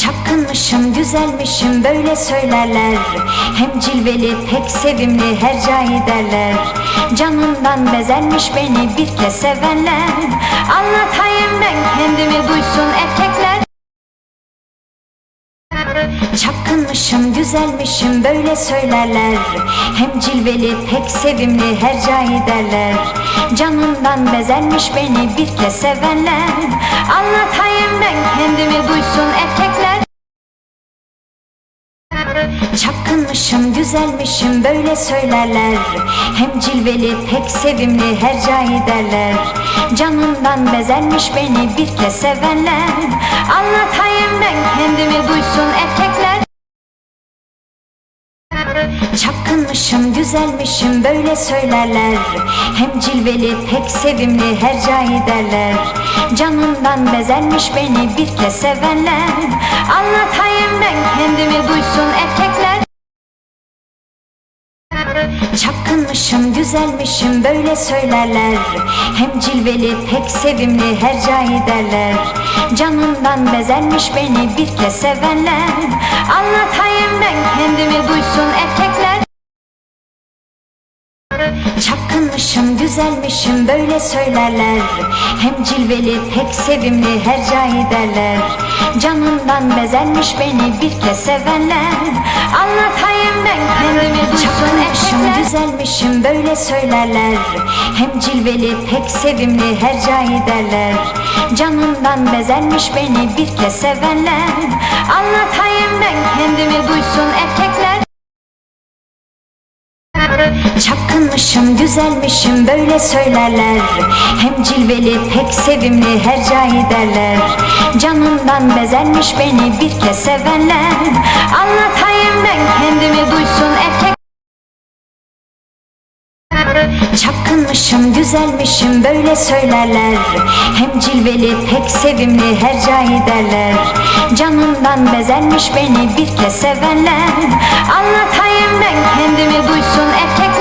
Çapkınmışım, güzelmişim böyle söylerler. Hem cilveli, pek sevimli her cahil derler. Canımdan bezermiş beni bir kez sevenler. Anlatayım ben kendimi duysun erkekler. Çapkınmışım, güzelmişim böyle söylerler. Hem cilveli, pek sevimli her cahil derler. Canımdan bezermiş beni bir kez sevenler. Anlatayım ben Çapkınmışım, güzelmişim böyle söylerler. Hem cilveli, pek sevimli her cahil derler. Canımdan bezermiş beni bir kez sevenler. Anlatayım ben kendimi duysun erkekler. Çapkınmışım, güzelmişim böyle söylerler. Hem cilveli, pek sevimli her cahil derler. Canımdan bezermiş beni bir kez sevenler. Anlatayım ben kendimi duysun erkekler Çapkınmışım, güzelmişim böyle söylerler. Hem cilveli, pek sevimli her cahil derler. Canımdan bezermiş beni bir kez sevenler. Anlatayım ben kendimi duysun erkekler. Çapkınmışım, güzelmişim böyle söylerler. Hem cilveli, pek sevimli her cahil derler. Canımdan bezermiş beni bir kez sevenler. Anlatayım erkekler Güzelmişim böyle söylerler. Hem cilveli, pek sevimli her cahil derler. Canımdan bezermiş beni bir kez sevenler. Anlatayım ben kendimi duysun erkekler. Çapkınmışım, güzelmişim böyle söylerler. Hem cilveli, pek sevimli her cahil derler. Canımdan bezermiş beni bir kez sevenler. Anlatayım ben kendimi duysun erkek Çapkınmışım, güzelmişim böyle söylerler. Hem cilveli, pek sevimli her cahil derler. Canımdan bezermiş beni bir kez sevenler. Anlatayım ben kendimi duysun erkekler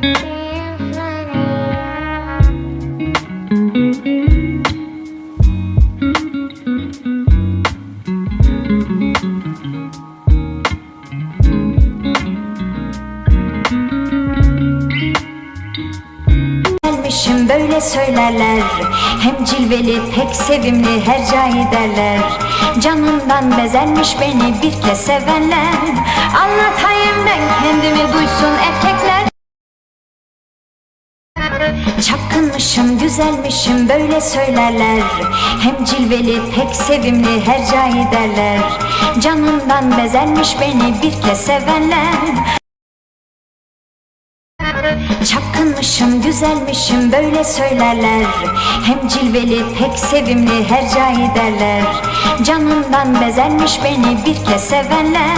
Gelmişim böyle söylerler. Hem cilveli pek sevimli her cahil derler. Canımdan bezermiş beni bir kez sevenler. Anlatayım ben kendimi duysun Çapkınmışım, güzelmişim böyle söylerler. Hem cilveli, pek sevimli her cahil derler. Canımdan bezermiş beni bir kez sevenler. Çapkınmışım, güzelmişim böyle söylerler. Hem cilveli, pek sevimli her cahil derler. Canımdan bezermiş beni bir kez sevenler.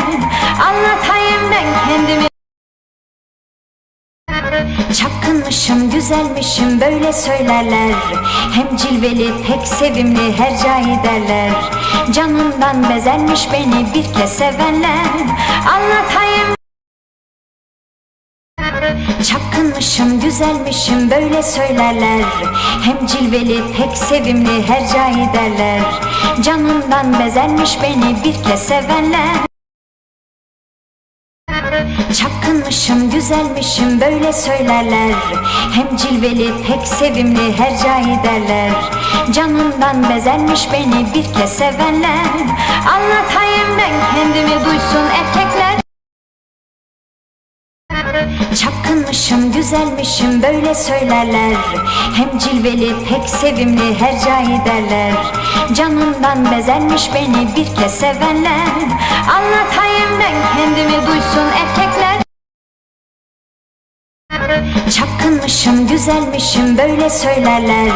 Anlatayım Çapkınmışım, güzelmişim böyle söylerler. Hem cilveli, pek sevimli her cahil derler. Canımdan bezermiş beni bir kez sevenler. Anlatayım. Çapkınmışım, güzelmişim böyle söylerler. Hem cilveli, pek sevimli her cahil derler. Canımdan bezermiş beni bir kez sevenler Çapkınmışım, güzelmişim böyle söylerler. Hem cilveli, pek sevimli her cahil derler. Canımdan bezermiş beni bir kez sevenler. Anlatayım ben kendimi duysun erkekler. Çapkınmışım, güzelmişim böyle söylerler. Hem cilveli, pek sevimli her cahil derler. Canımdan bezermiş beni bir kez sevenler. Anlatayım Çapkınmışım, güzelmişim böyle söylerler.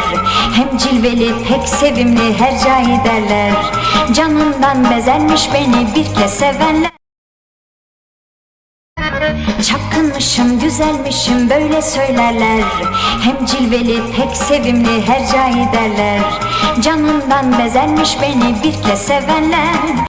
Hem cilveli, pek sevimli her cahil derler. Canımdan bezermiş beni bir kez sevenler. Çapkınmışım, güzelmişim böyle söylerler. Hem cilveli, pek sevimli her cahil derler. Canından bezenmiş beni bir kez sevenler